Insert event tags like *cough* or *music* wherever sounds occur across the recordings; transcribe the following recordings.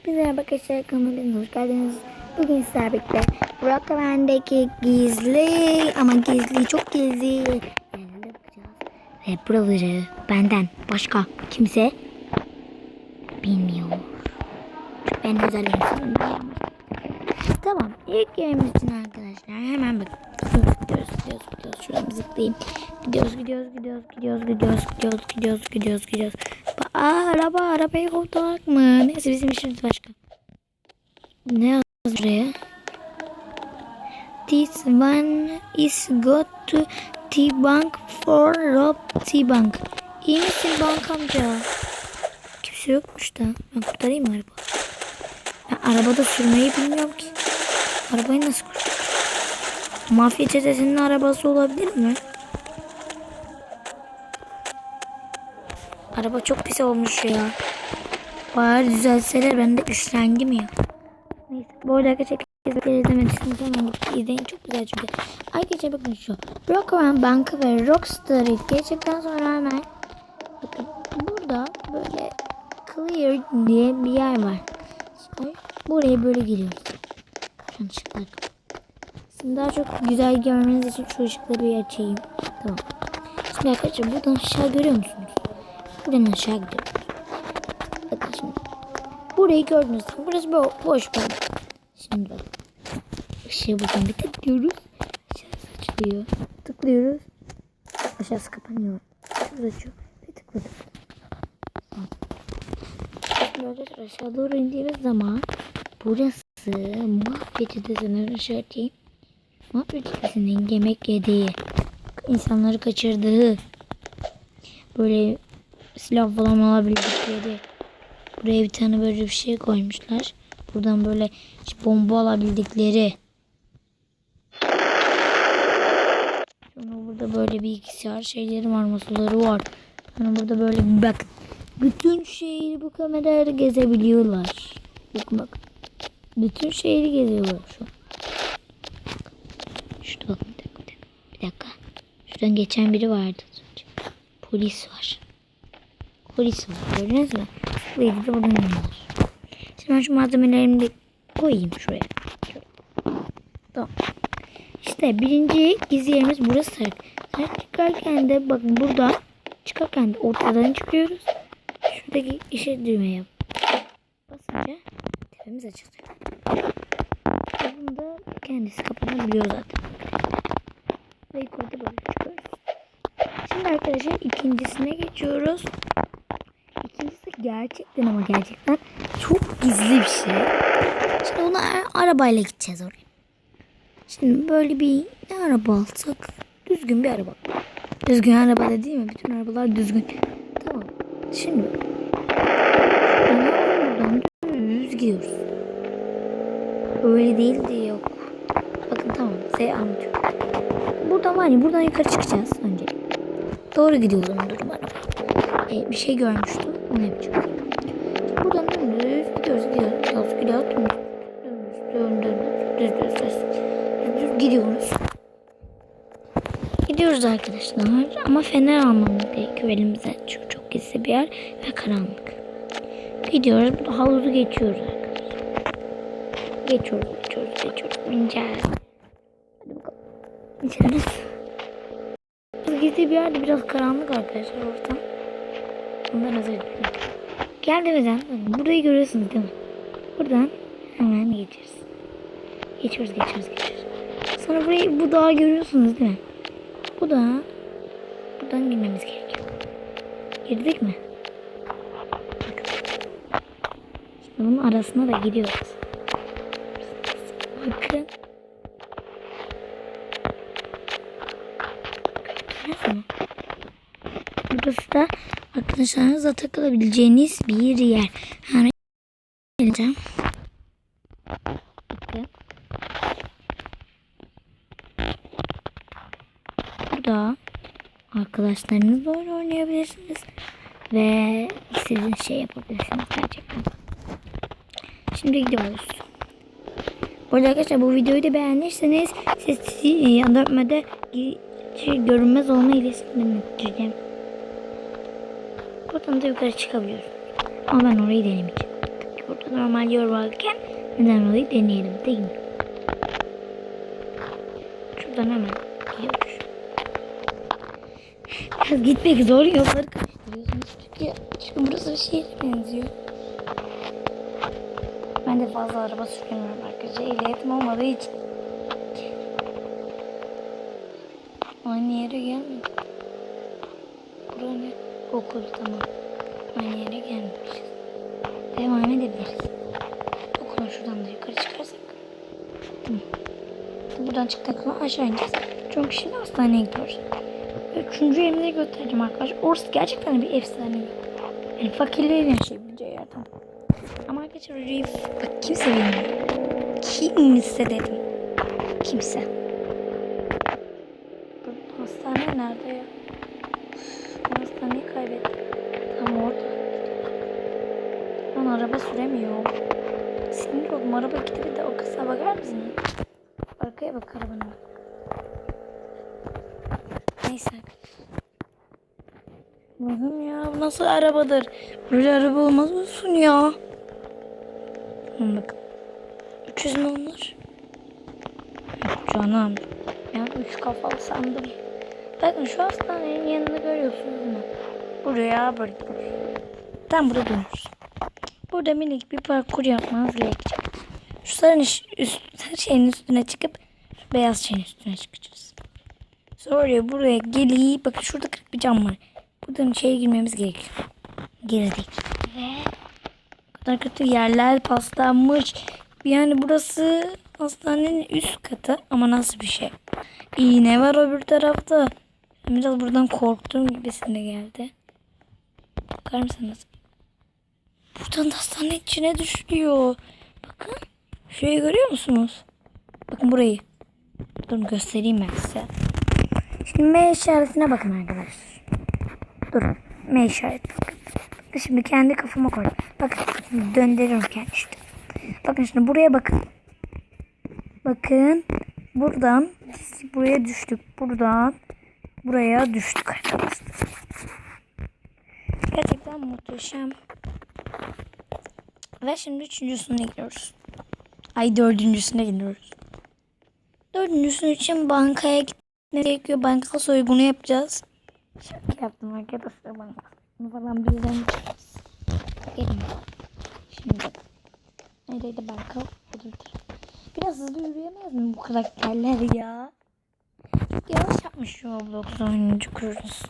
Hepinize merhaba arkadaşlar kanalıma hoş geldiniz. Bugün sizlerle birlikte Burak'la bendeki gizli ama gizli çok gizli yerlere bakacağız. Ve buraları benden başka kimse bilmiyor. Ben özel. Tamam ilk yerimiz için arkadaşlar hemen bak. Gidiyoruz gidiyoruz gidiyoruz şuradan zıplayayım. Gidiyoruz gidiyoruz gidiyoruz gidiyoruz gidiyoruz gidiyoruz gidiyoruz gidiyoruz gidiyoruz. Aa araba arabayı kurtarmak mı? Neyse bizim işimiz başka. Ne yazmış buraya? This one is go to T-Bank for rob T-Bank. İyi misin bank amca? Kimse yokmuş da. Ben kurtarayım mı araba? Ben arabada sürmeyi bilmiyorum ki. Arabayı nasıl kurtaracağım? Mafya çetesinin arabası olabilir mi? Araba çok pis olmuş ya. Bari düzelseler ben de üşlendim ya. Neyse bu arada arkadaşlar kesinlikle izlemediyseniz hemen izleyin çok güzel çünkü. Arkadaşlar bakın şu. Rockman Bankı ve Rockstar'ı geçtikten sonra hemen bakın burada böyle Clear diye bir yer var. Şimdi buraya böyle giriyoruz. Şu ışıklar. Şimdi daha çok güzel görmeniz için şu ışıkları bir açayım. Tamam. Şimdi arkadaşlar buradan aşağı görüyor musunuz? Buradan aşağı gidiyoruz. Bakın şimdi. Burayı gördünüz. Burası bo boş böyle. Şimdi bak. Işığı buradan bir tıklıyoruz. Aşağısı açılıyor. Tıklıyoruz. Aşağısı kapanıyor. Şurada açıyor. Tıkladık. Tamam. Şimdi arkadaşlar aşağı doğru indiğimiz zaman burası mahveci desenleri aşağı atayım. Mahveci desenin yemek yediği, insanları kaçırdığı, böyle silah falan alabildikleri. Buraya bir tane böyle bir şey koymuşlar. Buradan böyle bomba alabildikleri. Sonra burada böyle bir bilgisayar şeyleri var, masaları var. Sonra burada böyle bakın. Bütün şehri bu kamerayla gezebiliyorlar. Bakın bak. Bütün şehri geziyorlar şu. Şurada bakın bir dakika, bir dakika. Şuradan geçen biri vardı. Polis var. Polis var. Gördünüz mü? Bu yedi de buradan iniyorlar. Şimdi şu malzemelerimi de koyayım şuraya. Tamam. İşte birinci gizli yerimiz burası. Sen çıkarken de bakın burada çıkarken de ortadan çıkıyoruz. Şuradaki işe düğmeye basınca tepemiz açılıyor. Bunda kendisi kapanabiliyor zaten. Ve yukarıda böyle çıkıyoruz. Şimdi arkadaşlar ikincisine geçiyoruz. Gerçekten ama gerçekten çok gizli bir şey. Şimdi ona arabayla gideceğiz oraya. Şimdi böyle bir ne araba alsak? Düzgün bir araba. Düzgün araba da değil mi? Bütün arabalar düzgün. Tamam. Şimdi buradan düz gidiyoruz. Öyle değil de yok. Bakın tamam. Size anlatıyorum. Buradan var ya buradan yukarı çıkacağız önce. Doğru gidiyoruz onun durum. Ee, bir şey görmüştüm. Onu yapacağım. Buradan dümdüz gidiyoruz. Gidiyoruz. Gidiyoruz. Gidiyoruz. Düz düz düz. Gidiyoruz. Gidiyoruz arkadaşlar. Ama fener almamız gerekiyor elimize. Çünkü çok gizli bir yer ve karanlık. Gidiyoruz. Havuzu geçiyoruz arkadaşlar. Geçiyoruz, geçiyoruz, geçiyoruz. Bineceğiz. Hadi bakalım. Bineceğiz. Biz gizli bir yerde biraz karanlık arkadaşlar ortam. Özür dilerim. Geldiğimizden burayı görüyorsunuz değil mi? Buradan hemen geçeriz. Geçiyoruz, geçiyoruz, geçiyoruz. Sonra burayı, bu dağı görüyorsunuz değil mi? Bu da buradan girmemiz gerekiyor. Girdik mi? Bakın. Bunun arasına da gidiyoruz. Bakın. Gördünüz mü? Burası da arkadaşlarınızla takılabileceğiniz bir yer. Yani geleceğim. Bakın. Burada arkadaşlarınızla oynayabilirsiniz. Ve istediğiniz şey yapabilirsiniz gerçekten. Şimdi gidiyoruz. Bu arada arkadaşlar bu videoyu da beğendiyseniz siz yandırmada şey, görünmez olma ilesinden ettireceğim. Da yukarı çıkabiliyoruz. Ama ben orayı denemeyeceğim. Burada normal varken neden dolayı deneyelim değil mi? Şuradan hemen gidiyoruz. Biraz gitmek zor yolları karıştırıyorsunuz çünkü, çünkü burası bir şehre benziyor. Ben de fazla araba süremiyorum arkadaşlar. Ehliyetim olmadığı için. Aynı yere gelmedim. Bura ne? Okul tamam. Aynı yere gelmemişiz. Devam edebiliriz. Okula şuradan da yukarı çıkarsak. Tamam. Buradan çıktık sonra aşağı ineceğiz. Çünkü şimdi hastaneye gidiyoruz. Üçüncü evimize göstereceğim arkadaşlar. Orası gerçekten bir efsane. Yani fakirlerin yaşayabileceği yer tamam. Ama arkadaşlar orayı bak kimse bilmiyor. Kimse dedim. Kimse. Hastane nerede ya? Ben hastaneyi kaybettim. Tam orada. Ben araba süremiyorum. Sinir oldum. Araba gitti de o kısa bakar mısın? Arkaya bak arabanın. Neyse. Allah'ım ya bu nasıl arabadır? Böyle araba olmaz olsun ya. Bakın. 300 mü onlar? Yok canım. Ben üç kafalı sandım. Bakın şu hastanenin yanını görüyorsunuz mu? Buraya buraya. Tam burada dönüyoruz. Burada minik bir parkur yapmanız gerekecek. Şu sarın üst, her şeyin üstüne çıkıp şu beyaz şeyin üstüne çıkacağız. Sonra buraya gelip bakın şurada kırık bir cam var. Buradan içeri girmemiz gerekiyor. Girdik. Ve kadar kötü yerler paslanmış. Yani burası hastanenin üst katı ama nasıl bir şey? İğne var öbür tarafta. Biraz buradan korktuğum gibisine geldi. Bakar mısınız? Buradan da hastane içine düşüyor. Bakın. Şurayı görüyor musunuz? Bakın burayı. Durun göstereyim ben size. Şimdi M işaretine bakın arkadaşlar. Durun. M işareti. Bakın. Şimdi kendi kafama koy. Bakın. Döndürüyorum kendi işte. Bakın şimdi buraya bakın. Bakın. Buradan buraya düştük. Buradan buraya düştük arkadaşlar. Gerçekten muhteşem. Ve şimdi üçüncüsüne gidiyoruz. Ay dördüncüsüne gidiyoruz. Dördüncüsü için bankaya gitmek gerekiyor. Banka soygunu yapacağız. Şaka yaptım arkadaşlar banka falan yapacağız. Gelin. Şimdi. Neredeydi banka? Biraz hızlı yürüyemez mi bu karakterler ya? Yavaş yapmış Roblox oyuncu kurucusu.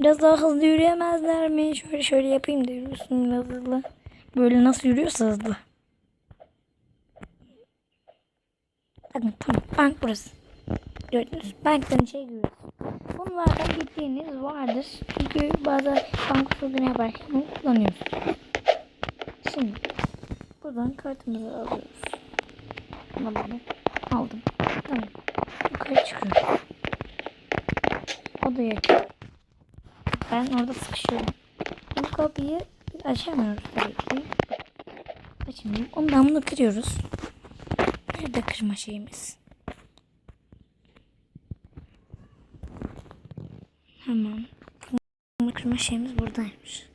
Biraz daha hızlı yürüyemezler mi? Şöyle şöyle yapayım da yürüsün biraz hızlı. Böyle nasıl yürüyorsa hızlı. Bakın tamam bank burası. Gördünüz banktan içeri giriyoruz. Bunlardan gittiğiniz vardır. Çünkü bazen banka soygunu yaparken bunu kullanıyoruz. Şimdi buradan kartımızı alıyoruz. Alalım. Aldım. Tamam. Yukarı çıkıyorum. Odaya Ben orada sıkışıyorum. Bu kapıyı açamıyoruz tabii ki. Ondan bunu kırıyoruz. Nerede kırma şeyimiz? Hemen. Bunu kırma şeyimiz buradaymış.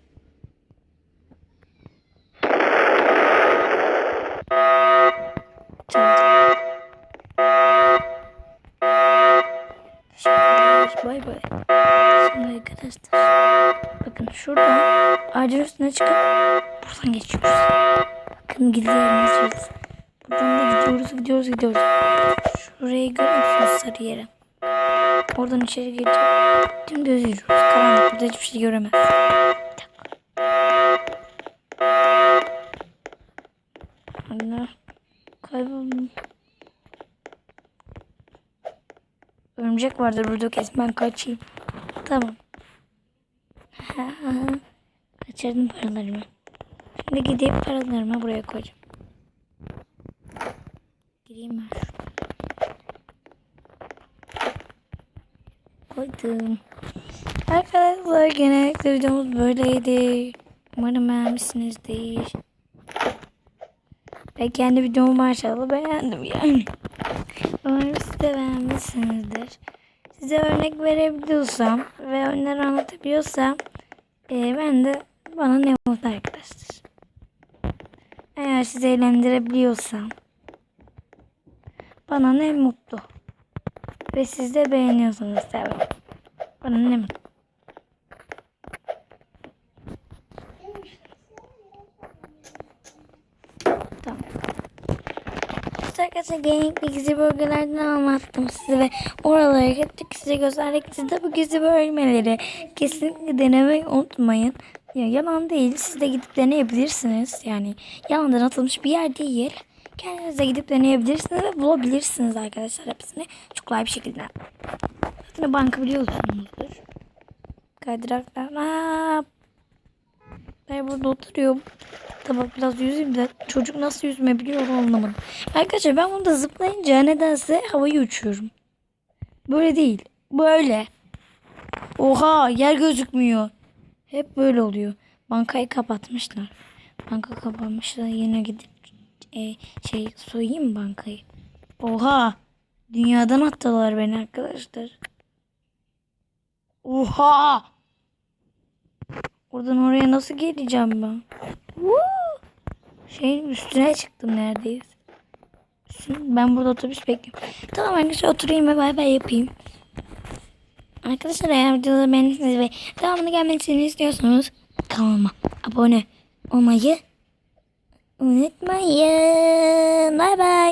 Bay bay. Şimdi arkadaşlar. Bakın şuradan ağacın üstüne çıkıp buradan geçiyoruz. Bakın gidiyoruz. Buradan da gidiyoruz gidiyoruz gidiyoruz. Şurayı görüyor musunuz sarı yere? Oradan içeri gireceğim. Dümdüz yürüyoruz. Karanlık burada hiçbir şey göremez. Anne. Kayboldum. Örümcek vardır burada kesin ben kaçayım. Tamam. *laughs* Kaçırdım paralarımı. Şimdi gidip paralarımı buraya koyacağım. Gireyim ben. Koydum. Arkadaşlar genellikle videomuz böyleydi. Umarım beğenmişsinizdir. Ve kendi videomu maşallah beğendim yani. Umarım siz de beğenmişsinizdir. Size örnek verebiliyorsam ve önler anlatabiliyorsam e, ben de bana ne mutlu arkadaşlar. Eğer sizi eğlendirebiliyorsam bana ne mutlu. Ve siz de beğeniyorsanız tabii. Bana ne mutlu. Arkadaşlar genellikle gizli bölgelerden anlattım size ve oralara gittik size gösterdik. Siz de bu gizli bölgeleri kesinlikle denemeyi unutmayın. Ya yalan değil. Siz de gidip deneyebilirsiniz. Yani yalandan atılmış bir yer değil. Kendiniz de gidip deneyebilirsiniz ve bulabilirsiniz arkadaşlar hepsini. Çok kolay bir şekilde. Zaten banka biliyorsunuzdur. Kaydıraklar. Ben burada oturuyorum. Tamam biraz yüzeyim de çocuk nasıl yüzme biliyor onu anlamadım. Arkadaşlar ben bunda zıplayınca nedense havayı uçuyorum. Böyle değil. Böyle. Oha yer gözükmüyor. Hep böyle oluyor. Bankayı kapatmışlar. Banka kapatmışlar. Yine gidip e, şey soyayım bankayı. Oha. Dünyadan attılar beni arkadaşlar. Oha. Oradan oraya nasıl geleceğim ben? Woo! Şeyin üstüne çıktım neredeyse. Şimdi ben burada otobüs bekliyorum. Tamam arkadaşlar oturayım ve bay bay yapayım. Arkadaşlar eğer videoda beğendiyseniz ve devamını gelmesini istiyorsanız kanalıma abone olmayı unutmayın. Bay bay.